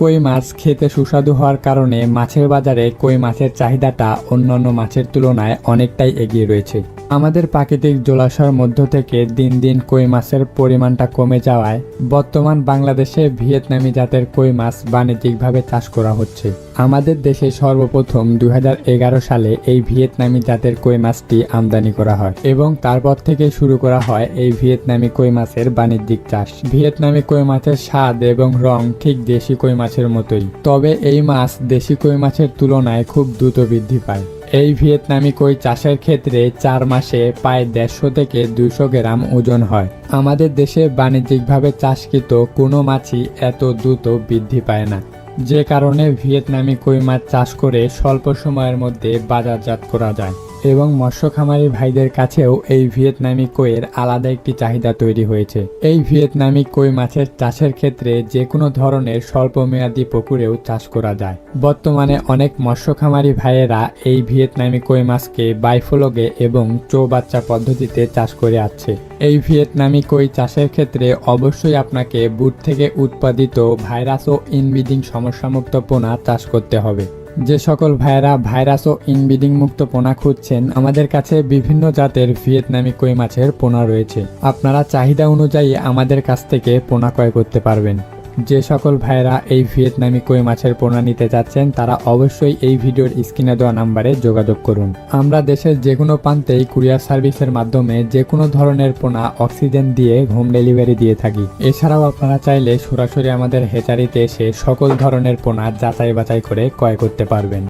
কই মাছ খেতে সুস্বাদু হওয়ার কারণে মাছের বাজারে কই মাছের চাহিদাটা অন্যান্য মাছের তুলনায় অনেকটাই এগিয়ে রয়েছে। আমাদের প্রাকৃতিক জলাশয়ের মধ্য থেকে দিন দিন কই মাছের পরিমাণটা কমে যাওয়ায় বর্তমান বাংলাদেশে ভিয়েতনামি জাতের কই মাছ বাণিজ্যিকভাবে চাষ করা হচ্ছে। আমাদের দেশে সর্বপ্রথম দু হাজার এগারো সালে এই ভিয়েতনামি জাতের কই মাছটি আমদানি করা হয় এবং তারপর থেকে শুরু করা হয় এই ভিয়েতনামি কই মাছের বাণিজ্যিক চাষ। ভিয়েতনামি কই মাছের স্বাদ এবং রং ঠিক দেশি কই মাছের মতোই, তবে এই মাছ দেশি কই মাছের তুলনায় খুব দ্রুত বৃদ্ধি পায়। এই ভিয়েতনামি কই চাষের ক্ষেত্রে চার মাসে প্রায় দেড়শো থেকে দুইশো গ্রাম ওজন হয়। আমাদের দেশে বাণিজ্যিকভাবে চাষকৃত কোনো মাছই এত দ্রুত বৃদ্ধি পায় না। যে কারণে ভিয়েতনামি কই মাছ চাষ করে স্বল্প সময়ের মধ্যে বাজারজাত করা যায়। এবং মৎস্য খামারি ভাইদের কাছেও এই ভিয়েতনামি কইয়ের আলাদা একটি চাহিদা তৈরি হয়েছে। এই ভিয়েতনামি কই মাছের চাষের ক্ষেত্রে যে কোনো ধরনের স্বল্প মেয়াদী পুকুরেও চাষ করা যায়। বর্তমানে অনেক মৎস্য খামারি ভাইয়েরা এই ভিয়েতনামি কই মাছকে বাইফোলগে এবং চৌবাচ্চা পদ্ধতিতে চাষ করে আসছে এই ভিয়েতনামি কই চাষের ক্ষেত্রে অবশ্যই আপনাকে বুট থেকে উৎপাদিত ভাইরাস ও ইনব্রিডিং সমস্যামুক্ত পোনা চাষ করতে হবে। যে সকল ভাইরা ভাইরাস ও ইনব্রিডিং মুক্ত পোনা খুঁজছেন, আমাদের কাছে বিভিন্ন জাতের ভিয়েতনামি কই মাছের পোনা রয়েছে। আপনারা চাহিদা অনুযায়ী আমাদের কাছ থেকে পোনা ক্রয় করতে পারবেন। যে সকল ভাইরা এই ভিয়েতনামি কই মাছের পোনা নিতে যাচ্ছেন, তারা অবশ্যই এই ভিডিওর স্ক্রিনে দেওয়া নাম্বারে যোগাযোগ করুন। আমরা দেশের যে কোনো প্রান্তেই কুরিয়ার সার্ভিসের মাধ্যমে যে কোনো ধরনের পোনা অক্সিজেন দিয়ে হোম ডেলিভারি দিয়ে থাকি। এছাড়াও আপনারা চাইলে সরাসরি আমাদের হেচারিতে এসে সকল ধরনের পোনা যাচাই বাছাই করে ক্রয় করতে পারবেন।